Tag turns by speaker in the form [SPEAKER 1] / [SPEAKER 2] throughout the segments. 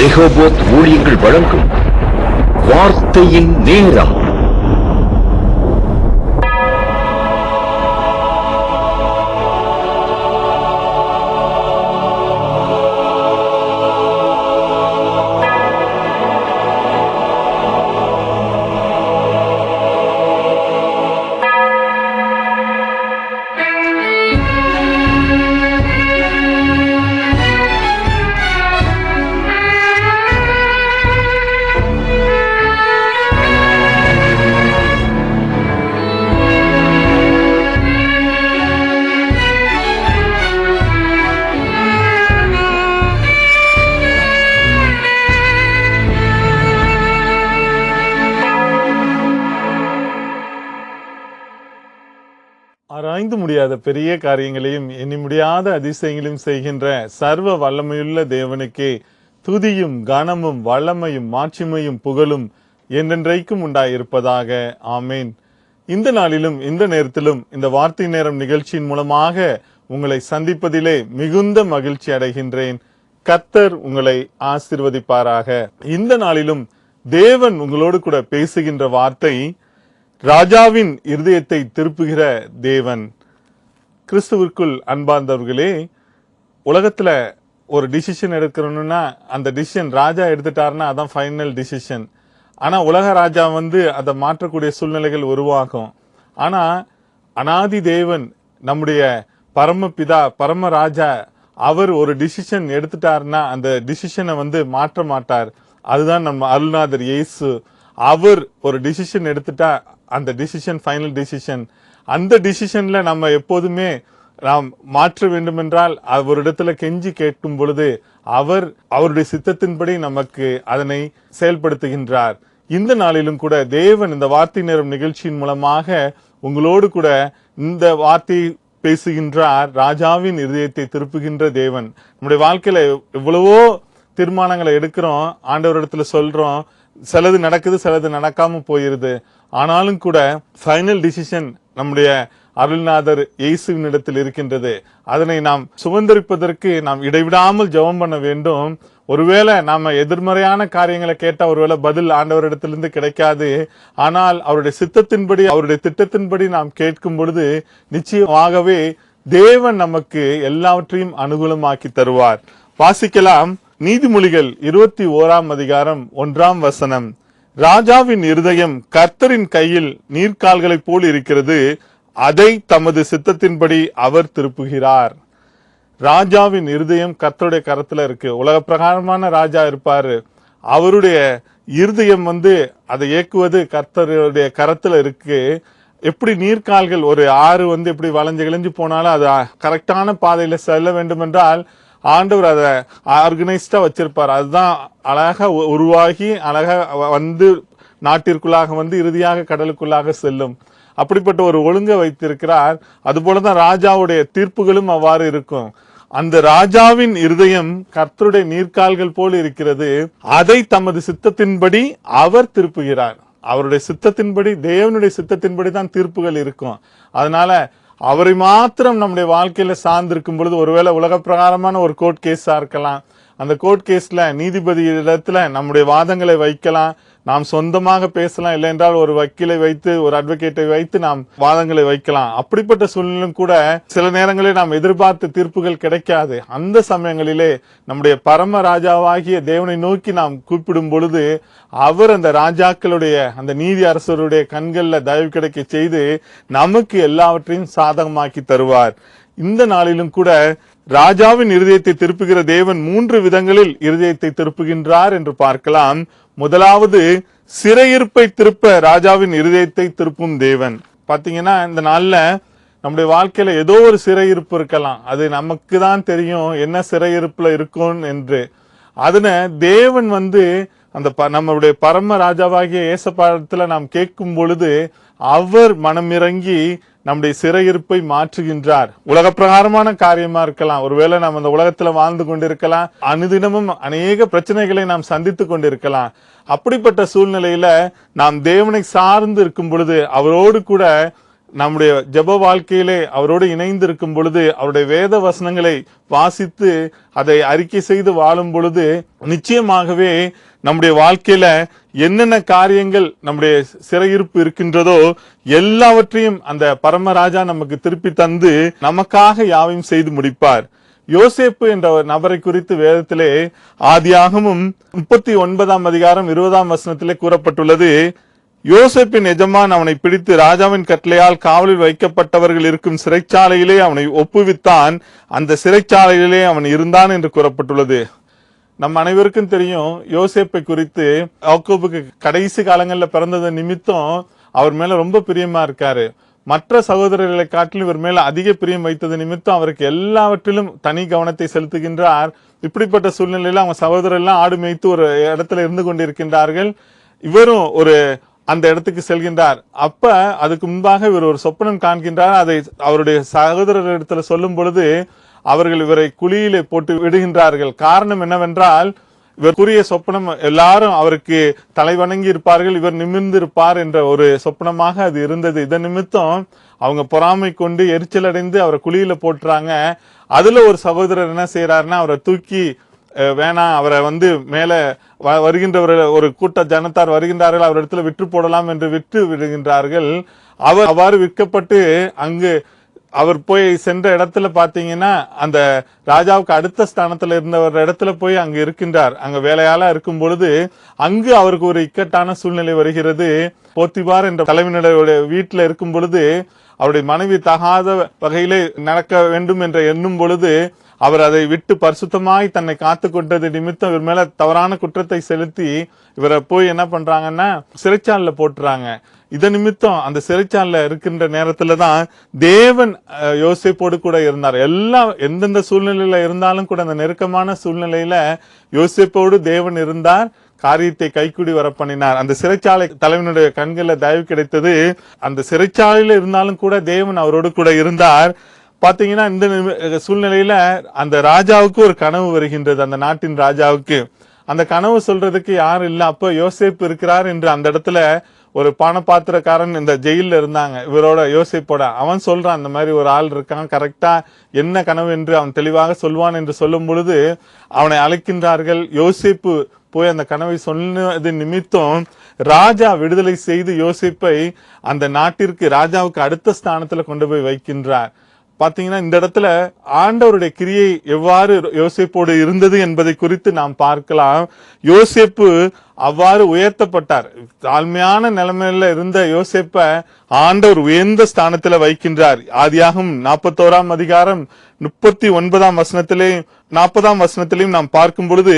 [SPEAKER 1] Rehoboth ஊழியங்கள் வழங்கும். வார்த்தையின் நேரம்.
[SPEAKER 2] பெரிய காரியங்களையும் எண்ணி முடியாத அதிசயங்களையும் செய்கின்ற சர்வ வல்லமையுள்ள தேவனுக்கே துதியும் கனமும் வல்லமையும் மாட்சிமையும் புகழும் என்றென்றைக்கும் உண்டாயிருப்பதாக. ஆமேன். இந்த நாளிலும் இந்த நேரத்திலும் இந்த வார்த்தை நேரம் நிகழ்ச்சியின் மூலமாக உங்களை சந்திப்பதிலே மிகுந்த மகிழ்ச்சி அடைகின்றேன். கத்தர் உங்களை ஆசிர்வதிப்பாராக. இந்த நாளிலும் தேவன் உங்களோடு கூட பேசுகின்ற வார்த்தை ராஜாவின் இருதயத்தை திருப்புகிற தேவன். கிறிஸ்துவிற்குள் அன்பார்ந்தவர்களே உலகத்தில் ஒரு டிசிஷன் எடுக்கணும்னா அந்த டிசிஷன் ராஜா எடுத்துட்டாருன்னா அதான் ஃபைனல் டிசிஷன் ஆனால் உலக ராஜா வந்து அதை மாற்றக்கூடிய சூழ்நிலைகள் உருவாகும். ஆனால் அனாதி தேவன் நம்முடைய பரமபிதா பரம ராஜா அவர் ஒரு டிசிஷன் எடுத்துட்டாருன்னா அந்த டிசிஷனை வந்து மாற்ற மாட்டார். அதுதான் நம்ம அருள்நாதர் இயேசு. அவர் ஒரு டிசிஷன் எடுத்துட்டா அந்த டிசிஷன் ஃபைனல் டிசிஷன் அந்த டிசிஷன்ல நம்ம எப்போதுமே நாம் மாற்ற வேண்டுமென்றால் அவரிடத்துல கெஞ்சி கேட்கும் பொழுது அவர் அவருடைய சித்தத்தின்படி நமக்கு அதனை செயல்படுத்துகின்றார். இந்த நாளிலும் கூட தேவன் இந்த வார்த்தை நேரம் நிகழ்ச்சியின் மூலமாக உங்களோடு கூட இந்த வார்த்தை பேசுகின்றார். ராஜாவின் இருதயத்தை திருப்புகின்ற தேவன். நம்முடைய வாழ்க்கையில எவ்வளவோ தீர்மானங்களை எடுக்கிறோம். ஆண்டவரிடத்துல சொல்றோம். சிலது நடக்குது சிலது நடக்காம போயிருது. ஆனாலும் கூட ஃபைனல் டிசிஷன் நம்முடைய அருள்நாதர் இயேசுவின் இடத்தில் இருக்கின்றது. அதனை நாம் சுதந்திரிப்பதற்கு நாம் இடைவிடாமல் ஜெபம் பண்ண வேண்டும். ஒருவேளை நாம எதிர்மறையான காரியங்களை கேட்டால் ஒருவேளை பதில் ஆண்டவரிடத்திலிருந்து கிடைக்காது. ஆனால் அவருடைய சித்தத்தின்படி அவருடைய திட்டத்தின்படி நாம் கேட்கும் பொழுது நிச்சயமாகவே தேவன் நமக்கு எல்லாவற்றையும் அனுகூலமாக்கி தருவார். வாசிக்கலாம் நீதிமொழிகள் இருபத்தி ஓராம் அதிகாரம் ஒன்றாம் வசனம். ராஜாவின் இருதயம் கர்த்தரின் கையில் நீர்க்கால்களைப் போல் இருக்கிறது. அதை தமது சித்தத்தின்படி அவர் திருப்புகிறார். ராஜாவின் இருதயம் கர்த்தருடைய கரத்தில் இருக்கு. உலக பிரகாரமான ராஜா இருப்பார். அவருடைய இருதயம் வந்து அதை இயக்குவது கர்த்தருடைய கரத்தில் இருக்கு. எப்படி நீர்க்கால்கள் ஒரு ஆறு வந்து எப்படி வளைஞ்சு கிழிஞ்சு போனாலும் அது கரெக்டான பாதையில் செல்ல வேண்டும் என்றால் ஆண்டவர் அதை ஆர்கனைஸ்டாக வச்சிருப்பார். அதுதான் அழகாக உ- உருவாகி அழகாக வந்து நாட்டிற்குள்ளாக வந்து இறுதியாக கடலுக்குள்ளாக செல்லும். அப்படிப்பட்ட ஒரு ஒழுங்கை வைத்திருக்கிறார். அதுபோல தான் ராஜாவுடைய தீர்ப்புகளும் அவ்வாறு இருக்கும். அந்த ராஜாவின் இருதயம் கர்த்தருடைய நீர்க்கால்கள் போல் இருக்கிறது. அதை தமது சித்தத்தின்படி அவர் திருப்புகிறார். அவருடைய சித்தத்தின்படி தேவனுடைய சித்தத்தின்படி தான் தீர்ப்புகள் இருக்கும். அதனால அவரை மாத்திரம் நம்முடைய வாழ்க்கையில் சார்ந்திருக்கும் பொழுது ஒருவேளை உலக பிரகாரமான ஒரு கோர்ட் கேஸாக இருக்கலாம் அந்த கோர்ட் கேஸில் நீதிபதி இடத்துல நம்முடைய வாதங்களை வைக்கலாம். நாம் சொந்தமாக பேசலாம். இல்லை என்றால் ஒரு வக்கீலை வைத்து ஒரு அட்வொகேட்டை வைத்து நாம் வாதங்களை வைக்கலாம். அப்படிப்பட்ட சூழ்நிலையும் கூட சில நேரங்களில் நாம் எதிர்பார்த்த தீர்ப்புகள் கிடைக்காது. அந்த சமயங்களிலே நம்முடைய பரம ராஜாவாகிய தேவனை நோக்கி நாம் கூப்பிடும் பொழுது அவர் அந்த ராஜாக்களுடைய அந்த நீதி அரசருடைய கண்களில் தயவு கிடைக்க செய்து நமக்கு எல்லாவற்றையும் சாதகமாக்கி தருவார். இந்த நாளிலும் கூட ராஜாவின் இருதயத்தை திருப்புகிற தேவன் மூன்று விதங்களில் இருதயத்தை திருப்புகின்றார் என்று பார்க்கலாம். முதலாவது சிறையிருப்பை திருப்ப ராஜாவின் இருதயத்தை திருப்பும் தேவன். பாத்தீங்கன்னா இந்த நாள்ல நம்முடைய வாழ்க்கையில ஏதோ ஒரு சிறையிருப்பு இருக்கலாம். அது நமக்கு தான் தெரியும் என்ன சிறையிருப்புல இருக்கும் என்று. அதன தேவன் வந்து அந்த ப- நம்மளுடைய பரம ராஜாவாகிய ஏசப்பாடத்துல நாம் கேட்கும் பொழுது அவர் மனமிறங்கி நம்முடைய சிறையிருப்பை மாற்றுகின்றார். உலக பிரகாரமான காரியமா இருக்கலாம். ஒருவேளை நாம் அந்த உலகத்துல வாழ்ந்து கொண்டிருக்கலாம். அனுதினமும் அநேக பிரச்சனைகளை நாம் சந்தித்து கொண்டிருக்கலாம். அப்படிப்பட்ட சூழ்நிலையில நாம் தேவனை சார்ந்து இருக்கும் பொழுது அவரோடு கூட நம்முடைய ஜெப வாழ்க்கையிலே அவரோடு இணைந்து இருக்கும் பொழுது அவருடைய வேத வசனங்களை வாசித்து அதை அறிக்கை செய்து வாழும் பொழுது நிச்சயமாகவே நம்முடைய வாழ்க்கையில என்னென்ன காரியங்கள் நம்முடைய சிறையிருப்பு இருக்கின்றதோ எல்லாவற்றையும் அந்த பரமராஜா நமக்கு திருப்பி தந்து நமக்காக யாவையும் செய்து முடிப்பார். யோசேப்பு என்ற ஒரு நபரை குறித்து வேதத்திலே ஆதியாகமும் முப்பத்தி ஒன்பதாம் அதிகாரம் இருபதாம் வசனத்திலே கூறப்பட்டுள்ளது. யோசேப்பின் எஜமான் அவனை பிடித்து ராஜாவின் கட்டளையால் காவலில் வைக்கப்பட்டவர்கள் இருக்கும் சிறைச்சாலையிலே அவனை ஒப்புவித்தான். அந்த சிறைச்சாலையிலே அவன் இருந்தான் என்று கூறப்பட்டுள்ளது. நம்ம அனைவருக்கும் தெரியும் யோசேப்பை குறித்து யாக்கோபுக்கு கடைசி காலங்களில் பிறந்தது நிமித்தம் அவர் மேல ரொம்ப பிரியமா இருக்காரு. மற்ற சகோதரர்களை காட்டிலும் இவர் மேல அதிக பிரியம் வைத்தது நிமித்தம் அவருக்கு எல்லாவற்றிலும் தனி கவனத்தை செலுத்துகின்றார். இப்படிப்பட்ட சூழ்நிலையில அவங்க சகோதரர் எல்லாம் ஆடு மேய்த்து ஒரு இடத்துல இருந்து கொண்டிருக்கின்றார்கள். இவரும் ஒரு அந்த இடத்துக்கு செல்கின்றார். அப்ப அதுக்கு முன்பாக இவர் ஒரு சொப்பனம் காண்கின்றார். அதை அவருடைய சகோதரரிடத்துல சொல்லும் பொழுது அவர்கள் இவரை குழியிலே போட்டு விடுகின்றார்கள். காரணம் என்னவென்றால் இவர் கூறிய சொப்பனம் எல்லாரும் அவருக்கு தலை வணங்கி இருப்பார்கள் இவர் நிமிர்ந்து இருப்பார் என்ற ஒரு சொப்பனமாக அது இருந்தது. இதன் நிமித்தம் அவங்க பொறாமை கொண்டு எரிச்சல் அடைந்து அவரை குழியில போட்டுறாங்க. அதுல ஒரு சகோதரர் என்ன செய்யறாருன்னா அவரை தூக்கி வேணாம் அவரை வந்து மேலே வ- வருகின்றவர்கள் ஒரு கூட்ட ஜனத்தார் வருகின்றார்கள் அவர் இடத்துல விற்று போடலாம் என்று விற்று விடுகின்றார்கள். அவர் அவ்வாறு விற்கப்பட்டு அங்கு அவர் போய் சென்ற இடத்துல பார்த்தீங்கன்னா அந்த ராஜாவுக்கு அடுத்த ஸ்தானத்தில் இருந்தவர் இடத்துல போய் அங்கே இருக்கின்றார். அங்கே வேலையாளாக இருக்கும் பொழுது அங்கு அவருக்கு ஒரு இக்கட்டான சூழ்நிலை வருகிறது. போத்திபார் என்ற தலைவனுடைய வீட்டில் இருக்கும் பொழுது அவருடைய மனைவி தகாத வகையிலே நடக்க வேண்டும் என்ற எண்ணும் பொழுது அவர் அதை விட்டு பரிசுத்தமாய் தன்னை காத்து கொண்டது நிமித்தம் இவர் மேல தவறான குற்றத்தை செலுத்தி இவரை போய் என்ன பண்றாங்கன்னா சிறைச்சாலில் போட்டுறாங்க. இதன் நிமித்தம் அந்த சிறைச்சாலில் இருக்கின்ற நேரத்துல தான் தேவன் யோசிப்போடு கூட இருந்தார். எல்லாம் எந்தெந்த சூழ்நிலையில இருந்தாலும் கூட அந்த நெருக்கமான சூழ்நிலையில யோசிப்போடு தேவன் இருந்தார். காரியத்தை கைக்கூடி வர பண்ணினார் அந்த சிறைச்சாலை தலைவனுடைய கண்களில் தயவு கிடைத்தது அந்த சிறைச்சாலையில இருந்தாலும் கூட தேவன் அவரோடு கூட இருந்தார். பார்த்தீங்கன்னா இந்த நிமி- சூழ்நிலையில அந்த ராஜாவுக்கு ஒரு கனவு வருகின்றது. அந்த நாட்டின் ராஜாவுக்கு. அந்த கனவு சொல்றதுக்கு யாரும் இல்லை. அப்போ யோசேப்பு இருக்கிறார் என்று அந்த இடத்துல ஒரு பானபாத்திரக்காரன் இந்த ஜெயிலில் இருந்தாங்க. இவரோட யோசிப்போட அவன் சொல்றான் அந்த மாதிரி ஒரு ஆள் இருக்கான். கரெக்டா என்ன கனவு என்று அவன் தெளிவாக சொல்வான் என்று சொல்லும் பொழுது அவனை அழைக்கின்றார்கள். யோசிப்பு போய் அந்த கனவை சொன்னது நிமித்தம் ராஜா விடுதலை செய்து யோசிப்பை அந்த நாட்டிற்கு ராஜாவுக்கு அடுத்த ஸ்தானத்துல கொண்டு போய் வைக்கின்றார். பாத்தீங்கன்னா இந்த இடத்துல ஆண்டவருடைய கிரியை எவ்வாறு யோசேப்போடு இருந்தது என்பதை குறித்து நாம் பார்க்கலாம். யோசிப்பு அவ்வாறு உயர்த்தப்பட்டார். தாழ்மையான நிலைமையில இருந்த யோசிப்ப ஆண்டவர் உயர்ந்த ஸ்தானத்துல வைக்கின்றார். ஆதியாகும் நாற்பத்தோராம் அதிகாரம் முப்பத்தி ஒன்பதாம் வசனத்திலே நாற்பதாம் வசனத்திலையும் நாம் பார்க்கும் பொழுது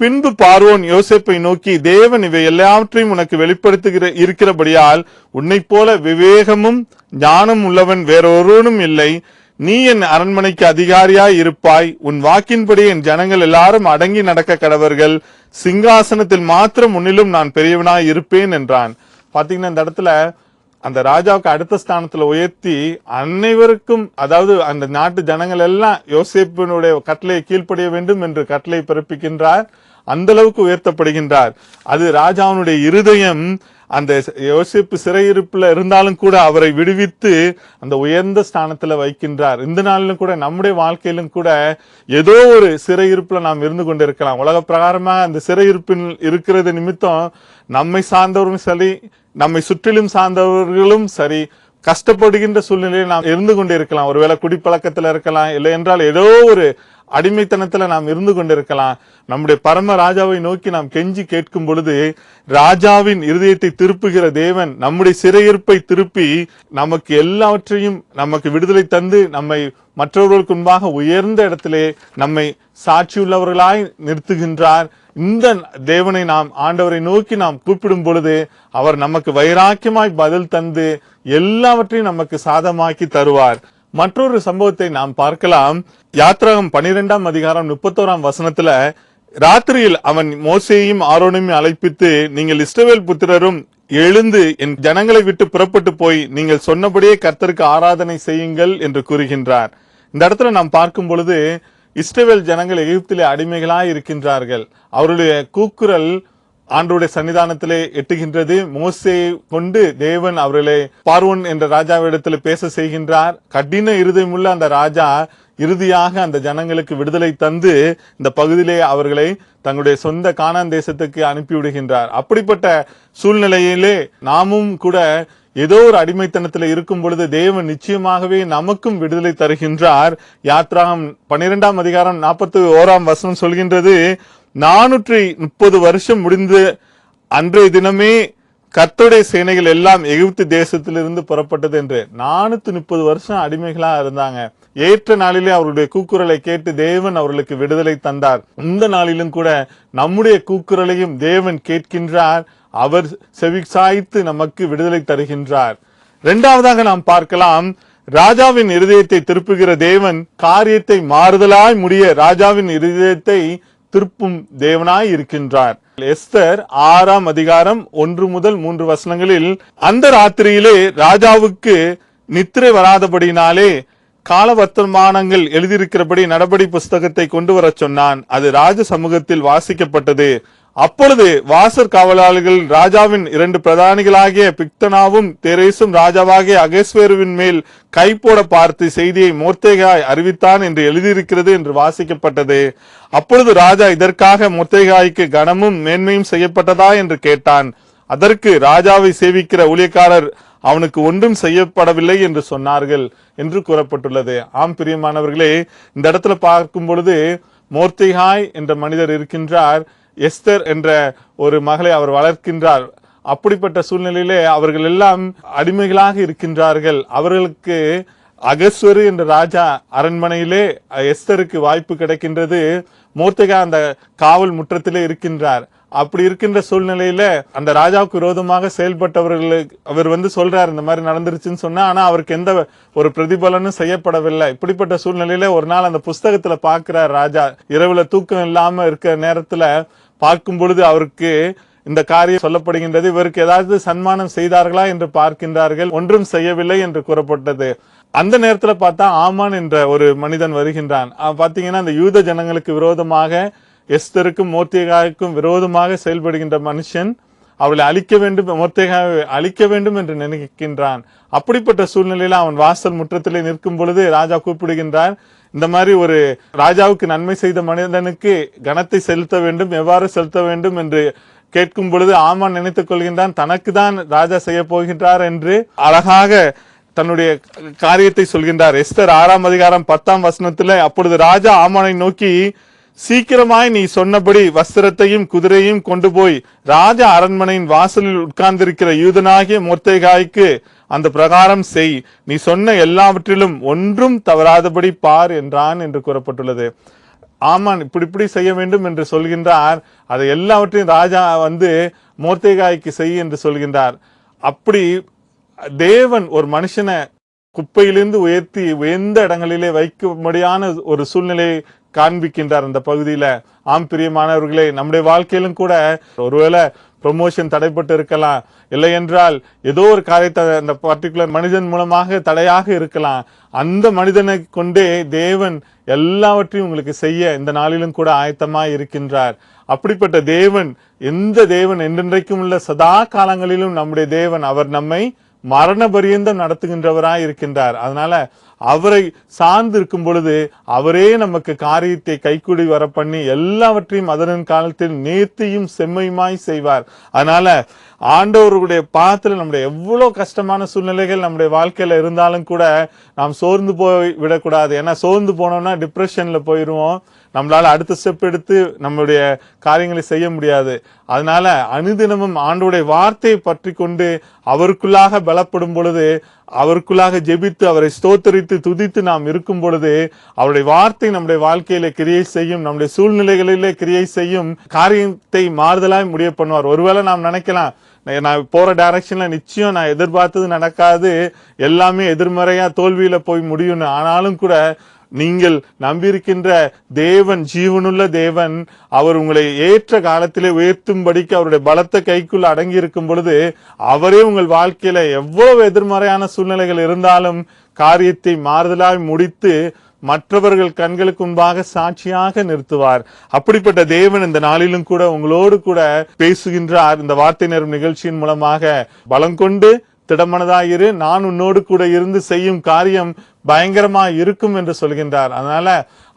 [SPEAKER 2] பின்பு பார்வோன் யோசேப்பை நோக்கி தேவன் இவை எல்லாவற்றையும் உனக்கு வெளிப்படுத்துகிற இருக்கிறபடியால் உன்னைப் போல விவேகமும் ஞானம் உள்ளவன் வேறொருவனும் இல்லை. நீ என் அரண்மனைக்கு அதிகாரியாய் இருப்பாய். உன் வாக்கின்படி என் ஜனங்கள் எல்லாரும் அடங்கி நடக்க கடவர்கள். சிங்காசனத்தில் மாத்திரம் முன்னிலும் நான் பெரியவனாய் இருப்பேன் என்றான். பாத்தீங்கன்னா இந்த இடத்துல அந்த ராஜாவுக்கு அடுத்த ஸ்தானத்துல உயர்த்தி அனைவருக்கும் அதாவது அந்த நாட்டு ஜனங்கள் எல்லாம் யோசேப்பினுடைய கட்டளையை கீழ்ப்படிய வேண்டும் என்று கட்டளை பிறப்பிக்கின்றார். அந்த அளவுக்கு உயர்த்தப்படுகின்றார். அது ராஜாவினுடைய இருதயம் அந்த யோசிப்பு சிறையிருப்பில் இருந்தாலும் கூட அவரை விடுவித்து அந்த உயர்ந்த ஸ்தானத்தில் வைக்கின்றார். இந்த நாளிலும் கூட நம்முடைய வாழ்க்கையிலும் கூட ஏதோ ஒரு சிறையிருப்பில் நாம் இருந்து கொண்டிருக்கலாம். உலக பிரகாரமாக அந்த சிறையிருப்பில் இருக்கிறது நிமித்தம் நம்மை சார்ந்தவரும் சரி நம்மை சுற்றிலும் சார்ந்தவர்களும் சரி கஷ்டப்படுகின்ற சூழ்நிலையில் நாம் இருந்து கொண்டிருக்கலாம். ஒருவேளை குடிப்பழக்கத்தில் இருக்கலாம். இல்லை என்றால் ஏதோ ஒரு அடிமைத்தனத்துல நாம் இருந்து கொண்டிருக்கலாம். நம்முடைய பரம ராஜாவை நோக்கி நாம் கெஞ்சி கேட்கும் பொழுது ராஜாவின் இருதயத்தை திருப்புகிற தேவன் நம்முடைய சிறையிருப்பை திருப்பி நமக்கு எல்லாவற்றையும் நமக்கு விடுதலை தந்து நம்மை மற்றவர்களுக்கு முன்பாக உயர்ந்த இடத்திலே நம்மை சாட்சியுள்ளவர்களாய் நிறுத்துகின்றார். இந்த தேவனை நாம் ஆண்டவரை நோக்கி நாம் கூப்பிடும் பொழுது அவர் நமக்கு வைராக்கியமாய் பதில் தந்து எல்லாவற்றையும் நமக்கு சாதமாக்கி தருவார். மற்றொரு சம்பவத்தை நாம் பார்க்கலாம். யாத்ராகம் பனிரெண்டாம் அதிகாரம் முப்பத்தோராம் வசனத்துல ராத்திரியில் அவன் மோசையையும் ஆரோனையும் அழைப்பித்து நீங்கள் இஸ்ரவேல் புத்திரரும் எழுந்து என் ஜனங்களை விட்டு புறப்பட்டு போய் நீங்கள் சொன்னபடியே கர்த்தருக்கு ஆராதனை செய்யுங்கள் என்று கூறுகின்றார். இந்த இடத்துல நாம் பார்க்கும் பொழுது இஸ்ரவேல் ஜனங்கள் எகிப்திலே அடிமைகளாய் இருக்கின்றார்கள் அவருடைய கூக்குரல் ஆண்டோடைய சன்னிதானத்திலே எட்டுகின்றது. மோசையை கொண்டு தேவன் அவர்களை பார்வன் என்ற ராஜாவிடத்தில் பேச செய்கின்றார். கடின இருதயமுள்ள அந்த ராஜா இறுதியாக அந்த ஜனங்களுக்கு விடுதலை தந்து இந்த பகுதியிலே அவர்களை தங்களுடைய சொந்த காணாந்தேசத்துக்கு அனுப்பிவிடுகின்றார். அப்படிப்பட்ட சூழ்நிலையிலே நாமும் கூட ஏதோ ஒரு அடிமைத்தனத்தில் இருக்கும் பொழுது தேவன் நிச்சயமாகவே நமக்கும் விடுதலை தருகின்றார். யாத்ராகம் பன்னிரெண்டாம் அதிகாரம் நாற்பத்தி ஓராம் வசனம் சொல்கின்றது. நானூற்றி முப்பது வருஷம் முடிந்து அன்றைய தினமே கர்த்தருடைய சேனைகள் எல்லாம் எகிப்து தேசத்திலிருந்து புறப்பட்டது என்று நானூத்தி முப்பது வருஷம் அடிமைகளா இருந்தாங்க. ஏற்ற நாளிலே அவருடைய கூக்குரலை கேட்டு தேவன் அவர்களுக்கு விடுதலை தந்தார். இந்த நாளிலும் கூட நம்முடைய கூக்குரலையும் தேவன் கேட்கின்றார். அவர் செவி சாய்த்து நமக்கு விடுதலை தருகின்றார். இரண்டாவதாக நாம் பார்க்கலாம் ராஜாவின் இருதயத்தை திருப்புகிற தேவன் காரியத்தை மாறுதலாய் முடிய ராஜாவின் இருதயத்தை திருப்பும் தேவனாய் இருக்கின்றார். எஸ்தர் ஆறாம் அதிகாரம் ஒன்று முதல் மூன்று வசனங்களில் அந்த ராத்திரியிலே ராஜாவுக்கு நித்திரை வராதபடினாலே காலவர்த்தமானங்கள் எழுதியிருக்கிறபடி நடபடி புஸ்தகத்தை கொண்டு வர சொன்னான். அது ராஜ சமூகத்தில் வாசிக்கப்பட்டது. அப்பொழுது வாசற் காவலாளர்கள் ராஜாவின் இரண்டு பிரதானிகளாகிய பிக்தனாவும் தெரேசும் ராஜாவாகிய அகேஸ்வேருவின் மேல் கை போட பார்த்து செய்தியை மோர்த்தேகாய் அறிவித்தான் என்று எழுதியிருக்கிறது என்று வாசிக்கப்பட்டது. அப்பொழுது ராஜா இதற்காக மொர்த்தேகாய்க்கு கனமும் மேன்மையும் செய்யப்பட்டதா என்று கேட்டான். அதற்கு ராஜாவை சேவிக்கிற ஊழியக்காரர் அவனுக்கு ஒன்றும் செய்யப்படவில்லை என்று சொன்னார்கள் என்று கூறப்பட்டுள்ளது. ஆம் பிரியமானவர்களே இந்த இடத்துல பார்க்கும் பொழுது மோர்த்திகாய் என்ற மனிதர் இருக்கின்றார். எஸ்தர் என்ற ஒரு மகளை அவர் வளர்க்கின்றார். அப்படிப்பட்ட சூழ்நிலையிலே அவர்கள் எல்லாம் அடிமைகளாக இருக்கின்றார்கள். அவர்களுக்கு அகஸ்வரு என்ற ராஜா அரண்மனையிலே எஸ்தருக்கு வாய்ப்பு கிடைக்கின்றது. மூர்த்திகா அந்த காவல் முற்றத்திலே இருக்கின்றார். அப்படி இருக்கின்ற சூழ்நிலையில அந்த ராஜாவுக்கு விரோதமாக செயல்பட்டவர்களுக்கு அவர் வந்து சொல்றாரு இந்த மாதிரி நடந்துருச்சுன்னு சொன்னா ஆனா அவருக்கு எந்த ஒரு பிரதிபலனும் செய்யப்படவில்லை. இப்படிப்பட்ட சூழ்நிலையில ஒரு நாள் அந்த புஸ்தகத்துல பாக்குறார் ராஜா. இரவுல தூக்கம் இல்லாம இருக்கிற நேரத்துல பார்க்கும் பொழுது அவருக்கு இந்த காரியம் சொல்லப்படுகின்றது. இவருக்கு ஏதாவது சன்மானம் செய்தார்களா என்று பார்க்கின்றார்கள். ஒன்றும் செய்யவில்லை என்று கூறப்பட்டது. அந்த நேரத்தில் பார்த்தா ஆமான் என்ற ஒரு மனிதன் வருகின்றான். அவன் அந்த யூத ஜனங்களுக்கு விரோதமாக எஸ்தருக்கும் மோர்த்திகாய்க்கும் விரோதமாக செயல்படுகின்ற மனுஷன் அவளை அழிக்க வேண்டும் மோர்த்தேகாவை அழிக்க வேண்டும் என்று நினைக்கின்றான். அப்படிப்பட்ட சூழ்நிலையில் அவன் வாசல் முற்றத்திலே நிற்கும் பொழுது ராஜா கூப்பிடுகின்றான் இந்த மாதிரி ஒரு ராஜாவுக்கு நன்மை செய்த மனிதனுக்கு கனத்தை செலுத்த வேண்டும் எவ்வாறு செலுத்த வேண்டும் என்று கேட்கும் பொழுது ஆமான் நினைத்துக் கொள்கின்றான் தனக்கு தான் ராஜா செய்ய போகின்றார் என்று அழகாக தன்னுடைய காரியத்தை சொல்கின்றார். எஸ்தர் ஆறாம் அதிகாரம் பத்தாம் வசனத்துல அப்பொழுது ராஜா ஆமானை நோக்கி சீக்கிரமாய் நீ சொன்னபடி வஸ்திரத்தையும் குதிரையும் கொண்டு போய் ராஜ அரண்மனையின் வாசலில் உட்கார்ந்திருக்கிற யூதனாகிய மொர்த்தேகாய்க்கு அந்த பிரகாரம் செய். நீ சொன்ன எல்லாவற்றிலும் ஒன்றும் தவறாதபடி பார் என்றான் என்று கூறப்பட்டுள்ளது. ஆமான் இப்படி இப்படி செய்ய வேண்டும் என்று சொல்கின்றார். அதை எல்லாவற்றையும் ராஜா வந்து மோர்த்தேகாய்க்கு செய் என்று சொல்கின்றார். அப்படி தேவன் ஒரு மனுஷனை குப்பையிலிருந்து உயர்த்தி உயர்ந்த இடங்களிலே வைக்கும்படியான ஒரு சூழ்நிலையை காண்பிக்கின்றார் அந்த பகுதியில. ஆம் பிரியமானவர்களே நம்முடைய வாழ்க்கையிலும் கூட ஒருவேளை ப்ரொமோஷன் தடைப்பட்டு இருக்கலாம். இல்லை என்றால் ஏதோ ஒரு காரியத்தை அந்த பர்டிகுலர் மனிதன் மூலமாக தடையாக இருக்கலாம். அந்த மனிதனை கொண்டே தேவன் எல்லாவற்றையும் உங்களுக்கு செய்ய இந்த நாளிலும் கூட ஆயத்தமாக இருக்கின்றார். அப்படிப்பட்ட தேவன் எந்த தேவன் என்றென்றைக்கும் உள்ள சதா காலங்களிலும் நம்முடைய தேவன் அவர் நம்மை மரண பரியந்தம் நடத்துகின்றவராய் இருக்கின்றார். அதனால அவரை சார்ந்து இருக்கும் பொழுது அவரே நமக்கு காரியத்தை கைக்கூடி வர பண்ணி எல்லாவற்றையும் அதனின் காலத்தில் நேர்த்தியும் செம்மையுமாய் செய்வார். அதனால ஆண்டவருடைய பாத்துல நம்முடைய எவ்வளவு கஷ்டமான சூழ்நிலைகள் நம்முடைய வாழ்க்கையில இருந்தாலும் கூட நாம் சோர்ந்து போய் விடக்கூடாது. ஏன்னா சோர்ந்து போனோம்னா டிப்ரெஷன்ல போயிடுவோம் நம்மளால் அடுத்த ஸ்டெப் எடுத்து நம்மளுடைய காரியங்களை செய்ய முடியாது. அதனால அனுதினமும் ஆண்டோடைய வார்த்தையை பற்றி கொண்டு அவருக்குள்ளாக பலப்படும் பொழுது அவருக்குள்ளாக ஜெபித்து அவரை ஸ்தோத்தரித்து துதித்து நாம் இருக்கும் பொழுது அவருடைய வார்த்தை நம்முடைய வாழ்க்கையில கிரியை செய்யும் நம்முடைய சூழ்நிலைகளிலே கிரியை செய்யும் காரியத்தை மாறுதலாய் முடிய பண்ணுவார். ஒருவேளை நாம் நினைக்கலாம் நான் போகிற டைரக்ஷனில் நிச்சயம் நான் எதிர்பார்த்தது நடக்காது எல்லாமே எதிர்மறையாக தோல்வியில் போய் முடியும்னு. ஆனாலும் கூட நீங்கள் நம்பியிருக்கின்ற தேவன் ஜீவனுள்ள தேவன் அவர் உங்களை ஏற்ற காலத்திலே உயர்த்தும்படிக்கு அவருடைய பலத்த கைக்குள் அடங்கி இருக்கும் பொழுது அவரே உங்கள் வாழ்க்கையில எவ்வளவு எதிர்மறையான சூழ்நிலைகள் இருந்தாலும் காரியத்தை மாறுதலாய் முடித்து மற்றவர்கள் கண்களுக்கு முன்பாக சாட்சியாக நிறுத்துவார். அப்படிப்பட்ட தேவன் இந்த நாளிலும் கூட உங்களோடு கூட பேசுகின்றார். இந்த வார்த்தை நேரம் நிகழ்ச்சியின் மூலமாக பலம் கொண்டு திடமனதாயிரு. நான் உன்னோடு கூட இருந்து செய்யும் காரியம் பயங்கரமா இருக்கும் என்று சொல்கின்றார். அதனால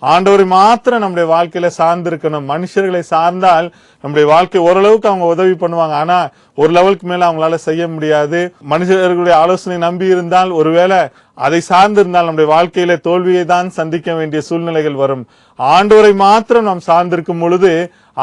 [SPEAKER 2] ஆண்டவரை மாத்திரம் நம்முடைய வாழ்க்கையில சார்ந்திருக்கணும். மனுஷர்களை சார்ந்தால் நம்முடைய வாழ்க்கை ஓரளவுக்கு அவங்க உதவி பண்ணுவாங்க. ஆனா ஒரு லெவலுக்கு மேல அவங்களால செய்ய முடியாது. மனுஷர்களுடைய ஆலோசனை நம்பி இருந்தால் ஒருவேளை அதை சார்ந்திருந்தால் நம்முடைய வாழ்க்கையில தோல்வியை தான் சந்திக்க வேண்டிய சூழ்நிலைகள் வரும். ஆண்டவரை மாத்திரம் நாம் சார்ந்திருக்கும் பொழுது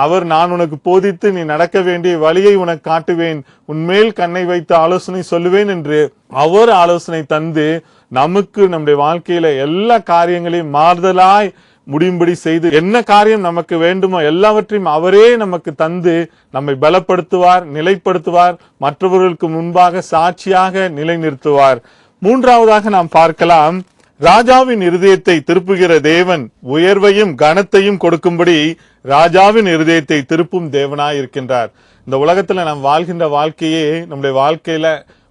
[SPEAKER 2] அவர் நான் உனக்கு போதித்து நீ நடக்க வேண்டிய வழியை உனக்கு காட்டுவேன். உன்மேல் கண்ணை வைத்து ஆலோசனை சொல்லுவேன் என்று அவர் ஆலோசனை தந்து நமக்கு நம்முடைய வாழ்க்கையில எல்லா காரியங்களையும் மாறுதலாய் முடியும்படி செய்து என்ன காரியம் நமக்கு வேண்டுமோ எல்லாவற்றையும் அவரே நமக்கு தந்து நம்மை பலப்படுத்துவார் நிலைப்படுத்துவார் மற்றவர்களுக்கு முன்பாக சாட்சியாக நிலைநிறுத்துவார். மூன்றாவதாக நாம் பார்க்கலாம் ராஜாவின் இருதயத்தை திருப்புகிற தேவன் உயர்வையும் கனத்தையும் கொடுக்கும்படி ராஜாவின் இருதயத்தை திருப்பும் தேவனாய் இருக்கின்றார் இந்த உலகத்துல நாம் வாழ்கின்ற வாழ்க்கையே நம்முடைய வாழ்க்கையில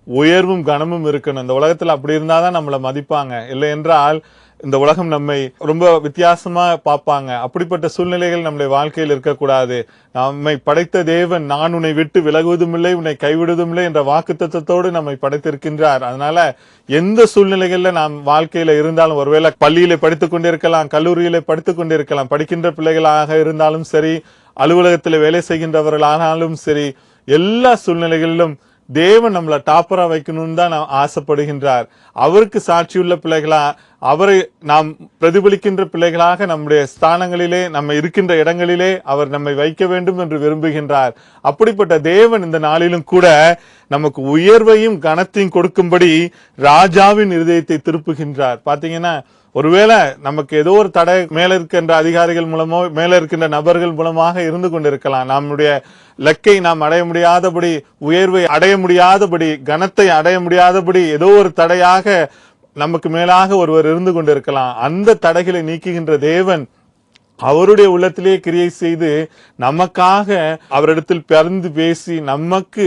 [SPEAKER 2] உயர்வும் கனமும் இருக்கணும். இந்த உலகத்தில் அப்படி இருந்தால் தான் நம்மளை மதிப்பாங்க. இல்லை என்றால் இந்த உலகம் நம்மை ரொம்ப வித்தியாசமாக பார்ப்பாங்க. அப்படிப்பட்ட சூழ்நிலைகள் நம்முடைய வாழ்க்கையில் இருக்கக்கூடாது. நம்மை படைத்த தேவன் நான் உன்னை விட்டு விலகுவதும் இல்லை உன்னை கைவிடுவதும் இல்லை என்ற வாக்குத்தத்தத்தோடு நம்மை படைத்திருக்கின்றார். அதனால எந்த சூழ்நிலைகளில் நாம் வாழ்க்கையில் இருந்தாலும் ஒருவேளை பள்ளியில படித்து கொண்டிருக்கலாம் கல்லூரியில படித்துக் கொண்டிருக்கலாம் படிக்கின்ற பிள்ளைகளாக இருந்தாலும் சரி அலுவலகத்தில் வேலை செய்கின்றவர்களானாலும் சரி எல்லா சூழ்நிலைகளிலும் தேவன் நம்மளை டாப்பரா வைக்கணும்னு தான் நான் ஆசைப்படுகின்றார். அவருக்கு சாட்சியுள்ள பிள்ளைகளா அவரை நாம் பிரதிபலிக்கின்ற பிள்ளைகளாக நம்முடைய ஸ்தானங்களிலே நம்ம இருக்கின்ற இடங்களிலே அவர் நம்மை வைக்க வேண்டும் என்று விரும்புகின்றார். அப்படிப்பட்ட தேவன் இந்த நாளிலும் கூட நமக்கு உயர்வையும் கனத்தையும் கொடுக்கும்படி ராஜாவின் இருதயத்தை திருப்புகின்றார். பாத்தீங்கன்னா ஒருவேளை நமக்கு ஏதோ ஒரு தடை மேல இருக்கின்ற அதிகாரிகள் மூலமோ மேல இருக்கின்ற நபர்கள் மூலமாக இருந்து கொண்டிருக்கலாம். நம்முடைய லக்கை நாம் அடைய முடியாதபடி உயர்வை அடைய முடியாதபடி கனத்தை அடைய முடியாதபடி ஏதோ ஒரு தடையாக நமக்கு மேலாக ஒருவர் இருந்து கொண்டிருக்கலாம். அந்த தடைகளை நீக்குகின்ற தேவன் அவருடைய உள்ளத்திலே கிரியை செய்து நமக்காக அவரிடத்தில் பிறந்து பேசி நமக்கு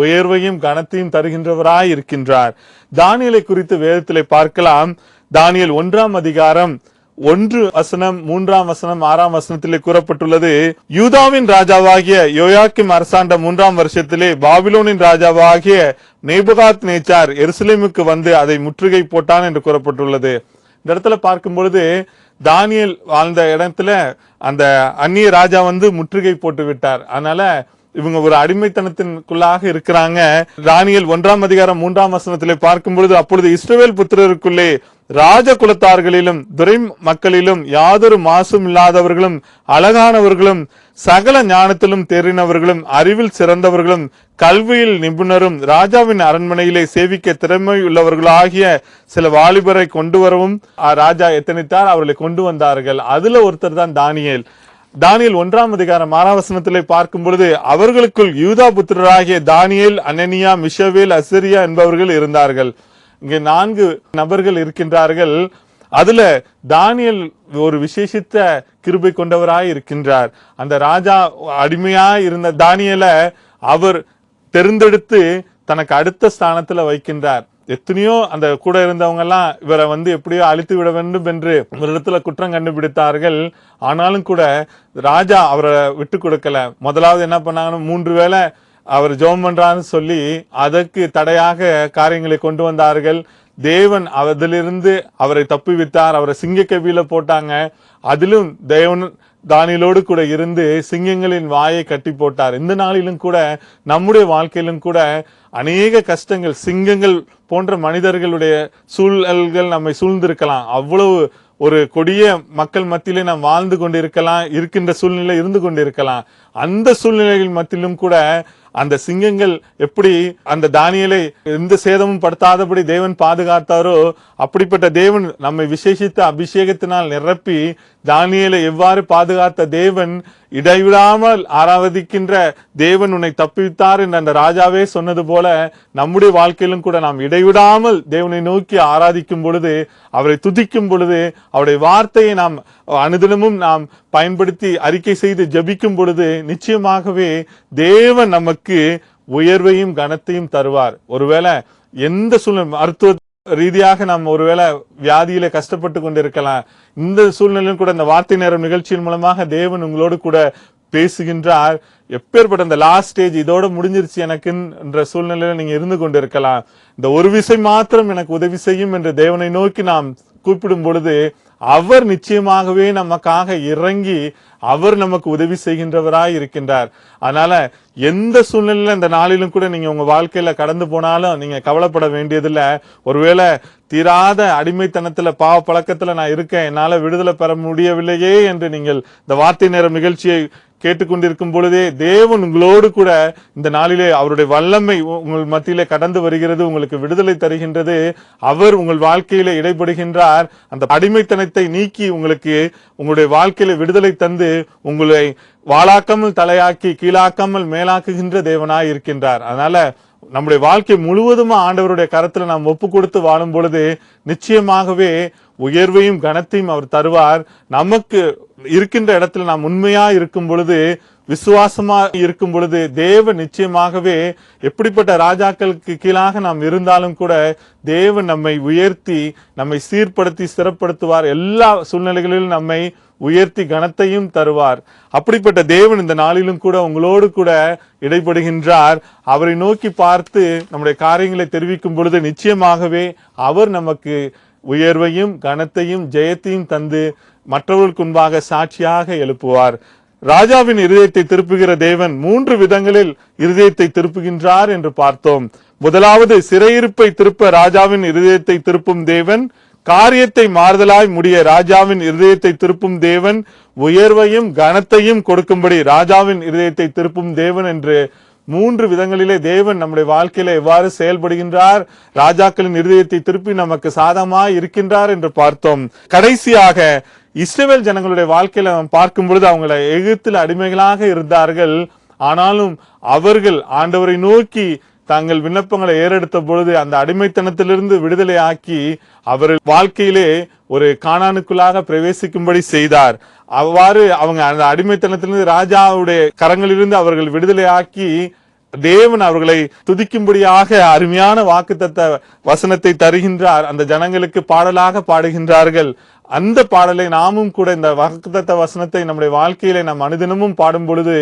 [SPEAKER 2] உயர்வையும் கனத்தையும் தருகின்றவராய் இருக்கின்றார் தானியலை குறித்து வேதத்திலே பார்க்கலாம். தானியல் ஒன்றாம் அதிகாரம் ஒன்று வசனம் மூன்றாம் வசனம் ஆறாம் வசனத்திலே கூறப்பட்டுள்ளது. யூதாவின் ராஜாவாகிய யோயாக்கிம் அரசாண்ட மூன்றாம் வருஷத்திலே பாபிலோனின் ராஜாவாகிய நேபுகாத் நேச்சார் எருசலேமுக்கு வந்து அதை முற்றுகை போட்டான் என்று கூறப்பட்டுள்ளது. இந்த இடத்துல பார்க்கும் பொழுது தானியல் வாழ்ந்த இடத்துல அந்த அந்நிய ராஜா வந்து முற்றுகை போட்டு விட்டார். அதனால இவங்க ஒரு அடிமைத்தனத்திற்குள்ளாக இருக்கிறாங்க. தானியல் ஒன்றாம் அதிகாரம் மூன்றாம் வசனத்திலே பார்க்கும் பொழுது அப்பொழுது இஸ்ரவேல் புத்திரருக்குள்ளே ராஜ குலத்தார்களிலும் துரை மக்களிலும் யாதொரு மாசும் இல்லாதவர்களும் அழகானவர்களும் சகல ஞானத்திலும் தேறினவர்களும் அறிவில் சிறந்தவர்களும் கல்வியில் நிபுணரும் ராஜாவின் அரண்மனையிலே சேவிக்க திறமை உள்ளவர்களாகிய சில வாலிபரை கொண்டு வரவும் ராஜா எத்தனைத்தார்? அவர்களை கொண்டு வந்தார்கள். அதுல ஒருத்தர் தான் தானியல். தானியல் ஒன்றாம் அதிகாரம் ஆறாம் பார்க்கும் பொழுது அவர்களுக்குள் யூதா புத்திரராகிய தானியேல் அனனியா மிஷவேல் அசிரியா என்பவர்கள் இருந்தார்கள். இங்கே நான்கு நபர்கள் இருக்கின்றார்கள். அதுல தானியல் ஒரு விசேஷித்த கிருபை கொண்டவராய் இருக்கின்றார். அந்த ராஜா அடிமையாய் இருந்த தானியலை அவர் தெரிந்தெடுத்து தனக்கு அடுத்த ஸ்தானத்துல வைக்கின்றார். எத்தனையோ அந்த கூட இருந்தவங்க எல்லாம் இவரை வந்து எப்படியோ அழித்து விட வேண்டும் என்று ஒரு இடத்துல குற்றம் கண்டுபிடித்தார்கள். ஆனாலும் கூட ராஜா அவரை விட்டு கொடுக்கல. முதலாவது என்ன பண்ணாங்கன்னா மூன்று வேளை அவர் ஜெபம் பண்றான்னு சொல்லி அதற்கு தடையாக காரியங்களை கொண்டு வந்தார்கள். தேவன் அதிலிருந்து அவரை தப்புவித்தார் அவரை சிங்க கவியில போட்டாங்க. அதிலும் தேவன் தானியலோடு கூட இருந்து சிங்கங்களின் வாயை கட்டி போட்டார். இந்த நாளிலும் கூட நம்முடைய வாழ்க்கையிலும் கூட அநேக கஷ்டங்கள் சிங்கங்கள் போன்ற மனிதர்களுடைய சூழல்கள் நம்மை சூழ்ந்திருக்கலாம். அவ்வளவு ஒரு கொடிய மக்கள் மத்தியிலே நாம் வாழ்ந்து கொண்டிருக்கலாம் இருக்கின்ற சூழ்நிலை இருந்து கொண்டிருக்கலாம். அந்த சூழ்நிலைகள் மத்தியிலும் கூட அந்த சிங்கங்கள் எப்படி அந்த தானியலை எந்த சேதமும் படுத்தாதபடி தேவன் பாதுகாத்தாரோ அப்படிப்பட்ட தேவன் நம்மை விசேஷித்த அபிஷேகத்தினால் நிரப்பி தானியலை எவ்வாறு பாதுகாத்த தேவன் இடைவிடாமல் ஆராதிக்கின்ற தேவன் உன்னை தப்பித்தார் என்று அந்த ராஜாவே சொன்னது போல நம்முடைய வாழ்க்கையிலும் கூட நாம் இடைவிடாமல் தேவனை நோக்கி ஆராதிக்கும் பொழுது அவரை துதிக்கும் பொழுது அவருடைய வார்த்தையை நாம் அனுதினமும் நாம் பயன்படுத்தி அறிக்கை செய்து ஜெபிக்கும் பொழுது நிச்சயமாகவே தேவன் நமக்கு உயர்வையும் கனத்தையும் தருவார். ஒருவேளை எந்த சூழ்நிலை மருத்துவ ரீதியாக நாம் ஒருவேளை வியாதியில கஷ்டப்பட்டு கொண்டிருக்கலாம். இந்த சூழ்நிலையும் கூட இந்த வார்த்தை நேரம் நிகழ்ச்சியின் மூலமாக தேவன் உங்களோடு கூட பேசுகின்றார். எப்பேற்பட்ட இந்த லாஸ்ட் ஸ்டேஜ் இதோட முடிஞ்சிருச்சு எனக்குன்ற சூழ்நிலையில நீங்க இருந்து கொண்டிருக்கலாம். இந்த ஒரு விசை மாத்திரம் எனக்கு உதவி செய்யும் என்று தேவனை நோக்கி நாம் கூப்பிடும் பொழுது அவர் நிச்சயமாகவே நமக்காக இறங்கி அவர் நமக்கு உதவி செய்கின்றவராய் இருக்கின்றார். அதனால எந்த சூழ்நிலையில இந்த நாளிலும் கூட நீங்க உங்க வாழ்க்கையில கடந்து போனாலும் நீங்க கவலைப்பட வேண்டியதில்ல. ஒருவேளை தீராத அடிமைத்தனத்துல பாவ பழக்கத்துல நான் இருக்கேன் என்னால விடுதலை பெற முடியவில்லையே என்று நீங்கள் இந்த வார்த்தை நேரம் நிகழ்ச்சியை கேட்டுக்கொண்டிருக்கும் பொழுதே தேவன் உங்களோடு கூட இந்த நாளிலே அவருடைய வல்லமை உங்கள் மத்தியிலே கடந்து வருகிறது உங்களுக்கு விடுதலை தருகின்றது. அவர் உங்கள் வாழ்க்கையிலே இடைபடுகின்றார். அந்த அடிமைத்தனத்தை நீக்கி உங்களுக்கு உங்களுடைய வாழ்க்கையில விடுதலை தந்து உங்களை வாழாக்காமல் தலையாக்கி கீழாக்காமல் மேலாக்குகின்ற தேவனாய் இருக்கின்றார். அதனால நம்முடைய வாழ்க்கை முழுவதுமா ஆண்டவருடைய கரத்துல நாம் ஒப்பு கொடுத்து வாழும் பொழுது நிச்சயமாகவே உயர்வையும் கனத்தையும் அவர் தருவார். நமக்கு இருக்கின்ற இடத்துல நாம் உண்மையா இருக்கும் பொழுது விசுவாசமா இருக்கும் பொழுது தேவன் நிச்சயமாகவே எப்படிப்பட்ட ராஜாக்களுக்கு கீழாக நாம் இருந்தாலும் கூட தேவன் நம்மை உயர்த்தி நம்மை சீர்படுத்தி சிறப்படுத்துவார். எல்லா சூழ்நிலைகளிலும் நம்மை உயர்த்தி கனத்தையும் தருவார். அப்படிப்பட்ட தேவன் இந்த நாளிலும் கூட உங்களோடு கூட இடைப்படுகின்றார். அவரை நோக்கி பார்த்து நம்முடைய காரியங்களை தெரிவிக்கும் பொழுது நிச்சயமாகவே அவர் நமக்கு உயர்வையும் கனத்தையும் ஜெயத்தையும் தந்து மற்றவர்களுக்கு முன்பாக சாட்சியாக எழுப்புவார். ராஜாவின் இருதயத்தை திருப்புகிற தேவன் மூன்று விதங்களில் இருதயத்தை திருப்புகின்றார் என்று பார்த்தோம். முதலாவது சிறையிருப்பை திருப்ப ராஜாவின் இருதயத்தை திருப்பும் தேவன் காரியத்தை மாறுதலாய் முடிய ராஜாவின் இருதயத்தை திருப்பும் தேவன் உயர்வையும் கனத்தையும் கொடுக்கும்படி ராஜாவின் இருதயத்தை திருப்பும் தேவன் என்று மூன்று விதங்களிலே தேவன் நம்முடைய வாழ்க்கையில எவ்வாறு செயல்படுகின்றார் ராஜாக்களின் இருதயத்தை திருப்பி நமக்கு சாதமாய் இருக்கின்றார் என்று பார்த்தோம். கடைசியாக இஸ்ரவேல் ஜனங்களுடைய வாழ்க்கையில நாம் பார்க்கும் பொழுது அவங்கள எகிப்தில் அடிமைகளாக இருந்தார்கள். ஆனாலும் அவர்கள் ஆண்டவரை நோக்கி தாங்கள் விண்ணப்பங்களை ஏறெடுத்த பொழுது அந்த அடிமைத்தனத்திலிருந்து விடுதலை ஆக்கி அவர் வாழ்க்கையிலே ஒரு காணானுக்குள்ளாக பிரவேசிக்கும்படி செய்தார். அவ்வாறு அவங்க அந்த அடிமைத்தனத்திலிருந்து ராஜாவுடைய கரங்களிலிருந்து அவர்கள் விடுதலை ஆக்கி தேவன் அவர்களை துதிக்கும்படியாக அருமையான வாக்குத்தத்த வசனத்தை தருகின்றார். அந்த ஜனங்களுக்கு பாடலாக பாடுகின்றார்கள். அந்த பாடலை நாமும் கூட இந்த வாக்குத்தத்த வசனத்தை நம்முடைய வாழ்க்கையில நாம் அனுதினமும் பாடும் பொழுது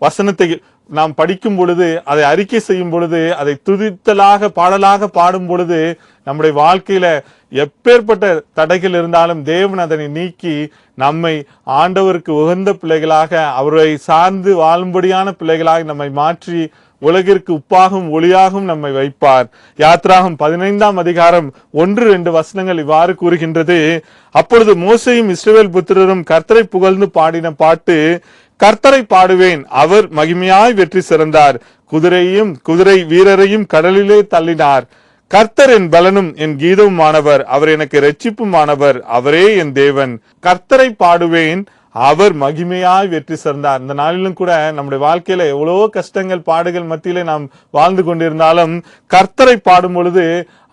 [SPEAKER 2] வசனத்தை நாம் படிக்கும் பொழுது அதை அறிக்கை செய்யும் பொழுது அதை துதித்தலாக பாடலாக பாடும் பொழுது நம்முடைய வாழ்க்கையில எப்பேற்பட்ட தடைகள் இருந்தாலும் தேவன் அதனை நீக்கி நம்மை ஆண்டவருக்கு உகந்த பிள்ளைகளாக அவரை சார்ந்து வாழும்படியான பிள்ளைகளாக நம்மை மாற்றி உலகிற்கு உப்பாகும் ஒளியாகும் நம்மை வைப்பார். யாத்ராகம் பதினைந்தாம் அதிகாரம் ஒன்று ரெண்டு வசனங்கள் இவ்வாறு கூறுகின்றது. அப்பொழுது மோசையும் இஸ்ரவேல் புத்திரரும் கர்த்தரை புகழ்ந்து பாடின பாட்டு கர்த்தரை பாடுவேன். அவர் மகிமையாய் வெற்றி சிறந்தார். குதிரையும் குதிரை வீரரையும் கடலிலே தள்ளினார். கர்த்தர் என் பலனும் என் கீதவுமானவர். அவர் எனக்கு ரட்சிப்புமானவர் அவரே என் தேவன். கர்த்தரை பாடுவேன். அவர் மகிமையாய் வெற்றி சிறந்தார் இந்த நாளிலும் கூட நம்முடைய வாழ்க்கையில எவ்வளவோ கஷ்டங்கள் பாடுகள் மத்தியிலே நாம் வாழ்ந்து கொண்டிருந்தாலும் கர்த்தரை பாடும் பொழுது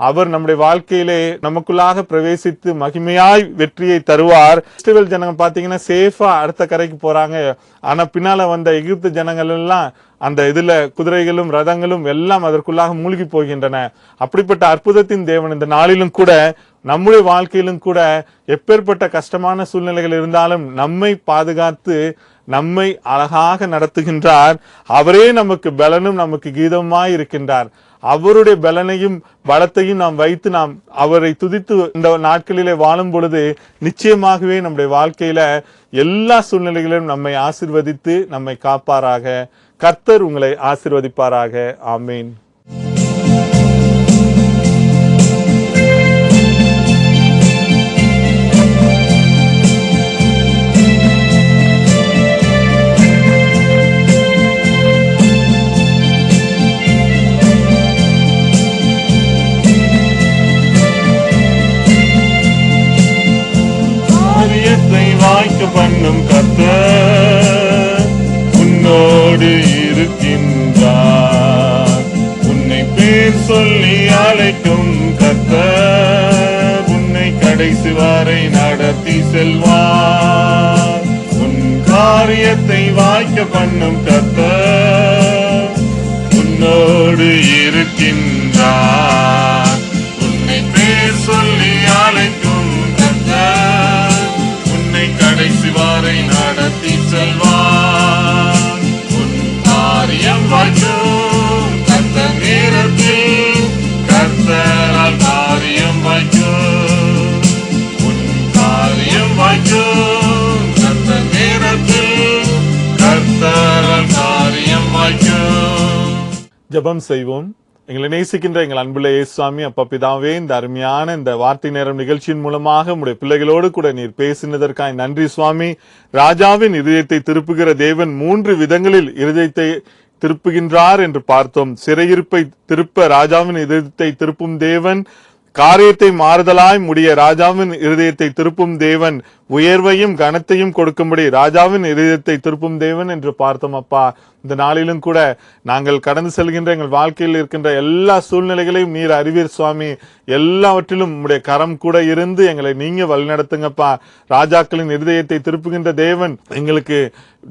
[SPEAKER 2] அவர் நம்முடைய வாழ்க்கையிலே நமக்குள்ளாக பிரவேசித்து மகிமையாய் வெற்றியை தருவார். இஸ்ரவேல் ஜனங்கள் பாத்தீங்கன்னா சேஃபா அடுத்த கரைக்கு போறாங்க. ஆனா பின்னால வந்த எகிப்து ஜனங்கள் எல்லாம் அந்த இதுல குதிரைகளும் ரதங்களும் எல்லாம் அதற்குள்ளாக மூழ்கி போகின்றன. அப்படிப்பட்ட அற்புதத்தின் தேவன் இந்த நாளிலும் கூட நம்முடைய வாழ்க்கையிலும் கூட எப்பேற்பட்ட கஷ்டமான சூழ்நிலைகள் இருந்தாலும் நம்மை பாதுகாத்து நம்மை அழகாக நடத்துகின்றார். அவரே நமக்கு பலனும் நமக்கு கீதமாய் இருக்கின்றார். அவருடைய பலனையும் பலத்தையும் நாம் வைத்து நாம் அவரை துதித்து இந்த நாட்களிலே வாழும் பொழுது நிச்சயமாகவே நம்முடைய வாழ்க்கையில எல்லா சூழ்நிலைகளிலும் நம்மை ஆசிர்வதித்து நம்மை காப்பாராக. கர்த்தர் உங்களை ஆசிர்வதிப்பாராக. ஆமீன். பண்ணும் கத்த உன்னோடு இருக்கின்றார். உன்னை பேர் சொல்லி அழைக்கும் கத்த உன்னை கடைசி வரை நடத்தி செல்வார். உன் காரியத்தை வாய்க்க பண்ணும் கத்த உன்னோடு இருக்கின்றார்.
[SPEAKER 3] வாய்க்கும் நேரத்தில் கர்த்தரால் காரியம் உன் காரியம் நேரத்தில் கர்த்தரால் காரியம்
[SPEAKER 2] ஜெபம் செய்வோம். எங்களை நேசிக்கின்ற எங்கள் அன்புள்ள இயேசுவாமி அப்பா பிதாவே இந்த அருமையான இந்த வார்த்தை நேரம் நிகழ்ச்சியின் மூலமாக உங்களுடைய பிள்ளைகளோடு கூட நீர் பேசினதற்காய் நன்றி சுவாமி. ராஜாவின் இதயத்தை திருப்புகிற தேவன் மூன்று விதங்களில் இருதயத்தை திருப்புகின்றார் என்று பார்த்தோம். சிறையிருப்பை திருப்ப ராஜாவின் இதயத்தை திருப்பும் தேவன் காரியத்தை மாறுதலாய் முடிய ராஜாவின் இருதயத்தை திருப்பும் தேவன் உயர்வையும் கனத்தையும் கொடுக்கும்படி ராஜாவின் இதயத்தை திருப்பும் தேவன் என்று பார்த்தோம் அப்பா. இந்த நாளிலும் கூட நாங்கள் கடந்து செல்கின்ற எங்கள் வாழ்க்கையில் இருக்கின்ற எல்லா சூழ்நிலைகளையும் நீர் அறிவீர் சுவாமி. எல்லாவற்றிலும் உம்முடைய கரம் கூட இருந்து எங்களை நீங்க வழிநடத்துங்கப்பா. ராஜாக்களின் இருதயத்தை திருப்புகின்ற தேவன் எங்களுக்கு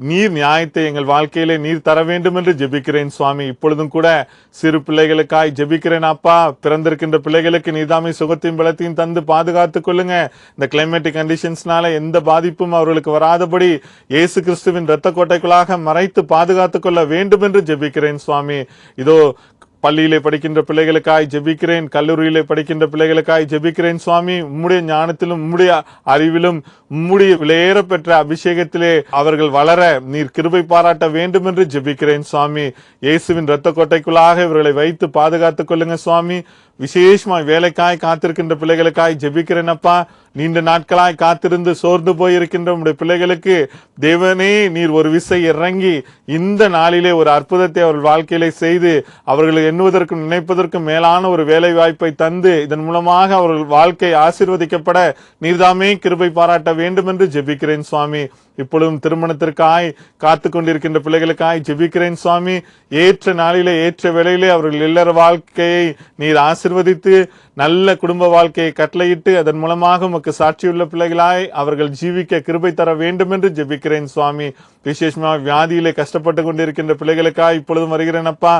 [SPEAKER 2] நீர் நியாயத்தை எங்கள் வாழ்க்கையிலே நீர் தர வேண்டும் என்று ஜெபிக்கிறேன் சுவாமி. இப்பொழுதும் கூட சிறு பிள்ளைகளுக்காய் ஜெபிக்கிறேன் அப்பா. பிறந்திருக்கின்ற பிள்ளைகளுக்கு நீதாமை சுகத்தையும் பலத்தையும் தந்து பாதுகாத்துக் கொள்ளுங்க. இந்த கிளைமேட்டிக் கண்டிஷன்ஸ்னால எந்த பாதிப்பும் அவர்களுக்கு வராதபடி இயேசு கிறிஸ்துவின் இரத்த கோட்டைக்குள்ளாக மறைத்து பாதுகாத்துக் கொள்ள வேண்டும் என்று ஜெபிக்கிறேன் சுவாமி. இதோ பள்ளியிலே படிக்கின்ற பிள்ளைகளுக்காய் ஜெபிக்கிறேன் கல்லூரியிலே படிக்கின்ற பிள்ளைகளுக்காய் ஜெபிக்கிறேன் சுவாமி. உம்முடைய ஞானத்திலும் உம்முடைய அறிவிலும் உம்முடைய விலையேற பெற்ற அபிஷேகத்திலே அவர்கள் வளர நீர் கிருபை பாராட்ட வேண்டும் என்று ஜெபிக்கிறேன் சுவாமி. இயேசுவின் இரத்த கோட்டைக்குள்ளாக இவர்களை வைத்து பாதுகாத்துக் கொள்ளுங்க சுவாமி. விசேஷமாய் வேலைக்காய் காத்திருக்கின்ற பிள்ளைகளுக்காய் ஜெபிக்கிறேனப்பா. நீண்ட நாட்களாய் காத்திருந்து சோர்ந்து போயிருக்கின்ற உடைய பிள்ளைகளுக்கு தேவனே நீர் ஒரு விசை இறங்கி இந்த நாளிலே ஒரு அற்புதத்தை அவர்கள் வாழ்க்கையிலே செய்து அவர்கள் எண்ணுவதற்கும் நினைப்பதற்கும் மேலான ஒரு வேலை வாய்ப்பை தந்து இதன் மூலமாக அவர்கள் வாழ்க்கை ஆசிர்வதிக்கப்பட நீர்தாமே கிருபை பாராட்ட வேண்டும் என்று ஜெபிக்கிறேன் சுவாமி. இப்பொழுதும் திருமணத்திற்காய் காத்து கொண்டிருக்கின்ற பிள்ளைகளுக்காய் ஜெபிக்கிறேன் சுவாமி. ஏற்ற நாளிலே ஏற்ற வேளையிலே அவர்கள் இல்லற வாழ்க்கையை நீர் ஆசிர்வதித்து நல்ல குடும்ப வாழ்க்கையை கட்டளையிட்டு அதன் மூலமாக உமக்கு சாட்சியுள்ள பிள்ளைகளாய் அவர்கள் ஜீவிக்க கிருபை தர வேண்டும் என்று ஜெபிக்கிறேன் சுவாமி. விசேஷமா வியாதியிலே கஷ்டப்பட்டு கொண்டிருக்கின்ற பிள்ளைகளுக்காக இப்பொழுதும் வருகிறேன் அப்பா.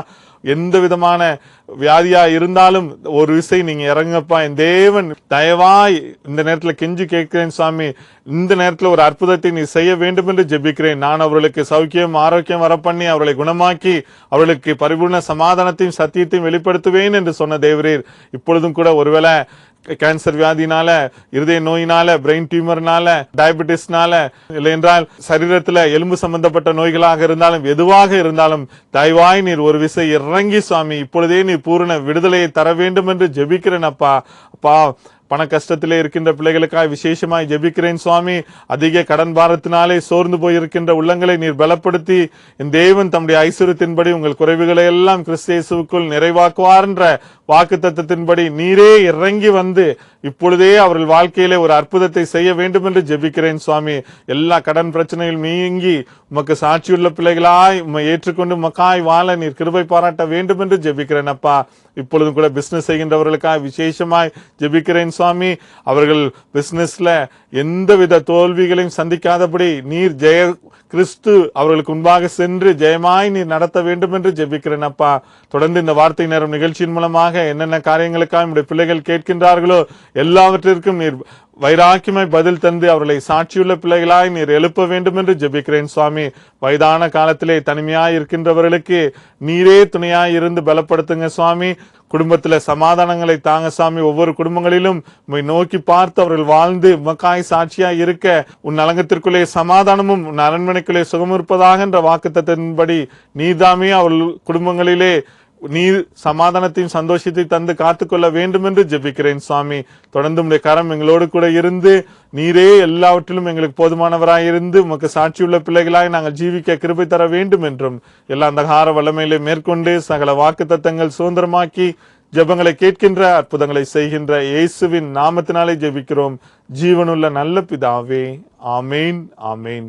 [SPEAKER 2] எந்த விதமான வியாதியா இருந்தாலும் ஒரு விசை நீங்க இறங்கப்பா. என் தேவன் தயவாய் இந்த நேரத்துல கெஞ்சி கேட்கிறேன் சுவாமி. இந்த நேரத்துல ஒரு அற்புதத்தை நீ செய்ய வேண்டும் என்று ஜெபிக்கிறேன். நான் அவர்களுக்கு சௌக்கியம் ஆரோக்கியம் வர பண்ணி அவர்களை குணமாக்கி அவர்களுக்கு பரிபூர்ண சமாதானத்தையும் சத்தியத்தையும் வெளிப்படுத்துவேன் என்று சொன்ன தேவரீர். இப்பொழுதும் கூட ஒருவேளை கேன்சர் வியாதினால இருதய நோயினால பிரெயின் டியூமர்னால டயபெட்டிஸ்னால இல்லை என்றால் சரீரத்துல எலும்பு சம்பந்தப்பட்ட நோய்களாக இருந்தாலும் எதுவாக இருந்தாலும் தயவாய் நீர் ஒரு விசை இறங்கி சுவாமி இப்பொழுதே நீர் பூரண விடுதலையை தர வேண்டும் என்று ஜெபிக்கிறேன் அப்பா. அப்பா பண கஷ்டத்திலே இருக்கின்ற பிள்ளைகளுக்காய் விசேஷமாய் ஜெபிக்கிறேன் சுவாமி. அதிக கடன் பாரத்தினாலே சோர்ந்து போயிருக்கின்ற உள்ளங்களை நீர் பலப்படுத்தி என் தேவன் தம்முடைய ஐஸ்வர்யத்தின்படி உங்கள் குறைவுகளை எல்லாம் கிறிஸ்தேசுவுக்குள் நிறைவாக்குவார் என்ற வாக்கு தத்துவத்தின்படி நீரே இறங்கி வந்து இப்பொழுதே அவர்கள் வாழ்க்கையிலே ஒரு அற்புதத்தை செய்ய வேண்டும் என்று ஜெபிக்கிறேன் சுவாமி. எல்லா கடன் பிரச்சனையில் நீங்கி உமக்கு சாட்சியுள்ள பிள்ளைகளாய் உம்மை ஏற்றுக்கொண்டு மக்காய் வாழ நீர் கிருபை பாராட்ட வேண்டும் என்று ஜெபிக்கிறேன் அப்பா. இப்பொழுதும் கூட பிஸ்னஸ் செய்கின்றவர்களுக்காக விசேஷமாய் ஜெபிக்கிறேன் சுவாமி. அவர்கள் பிஸ்னஸ்ல எந்தவித தோல்விகளையும் சந்திக்காதபடி நீர் ஜெய கிறிஸ்து அவர்களுக்கு முன்பாக சென்று ஜெயமாய் நீர் நடத்த வேண்டும் என்று ஜெபிக்கிறேன் அப்பா. தொடர்ந்து இந்த வார்த்தை நேரம் நிகழ்ச்சியின் மூலமாக என்னென்ன காரியங்களுக்காக நம்முடைய பிள்ளைகள் கேட்கின்றார்களோ எல்லாவற்றிற்கும் நீர் வைராக்கியமாய் பதில் தந்து அவர்களை சாட்சியுள்ள பிள்ளைகளாய் நீர் எழுப்ப வேண்டும் என்று ஜெபிக்கிறேன் சுவாமி. வயதான காலத்திலே தனிமையாய் இருக்கின்றவர்களுக்கு நீரே துணையாய் இருந்து பலப்படுத்துங்க சுவாமி. குடும்பத்தில் சமாதானங்களை தாங்க சாமி ஒவ்வொரு குடும்பங்களிலும் உண்மை நோக்கி பார்த்து அவர்கள் வாழ்ந்து உமக்காய் சாட்சியாய் இருக்க உன் நலங்கத்திற்குள்ளே சமாதானமும் உன் அரண்மனைக்குள்ளே சுகம் இருப்பதாக என்ற வாக்குத்தத்தின்படி நீதாமே அவர்கள் குடும்பங்களிலே நீர் சமாதானத்தையும் சந்தோஷத்தையும் தந்து காத்துக்கொள்ள வேண்டும் என்று ஜெபிக்கிறேன் சுவாமி. தொடர்ந்து உடைய கரம் எங்களோடு கூட இருந்து நீரே எல்லாவற்றிலும் எங்களுக்கு போதுமானவராய் இருந்து உமக்கு சாட்சியுள்ள பிள்ளைகளாய் நாங்கள் ஜீவிக்க கிருபை தர வேண்டும் என்றும் எல்லா அந்தகார வல்லமையிலே மேற்கொண்டு சகல வாக்கு தத்தங்கள் சுதந்திரமாக்கி ஜெபங்களை கேட்கின்ற அற்புதங்களை செய்கின்ற இயேசுவின் நாமத்தினாலே ஜெபிக்கிறோம். ஜீவனுள்ள நல்ல பிதாவே ஆமேன் ஆமேன்.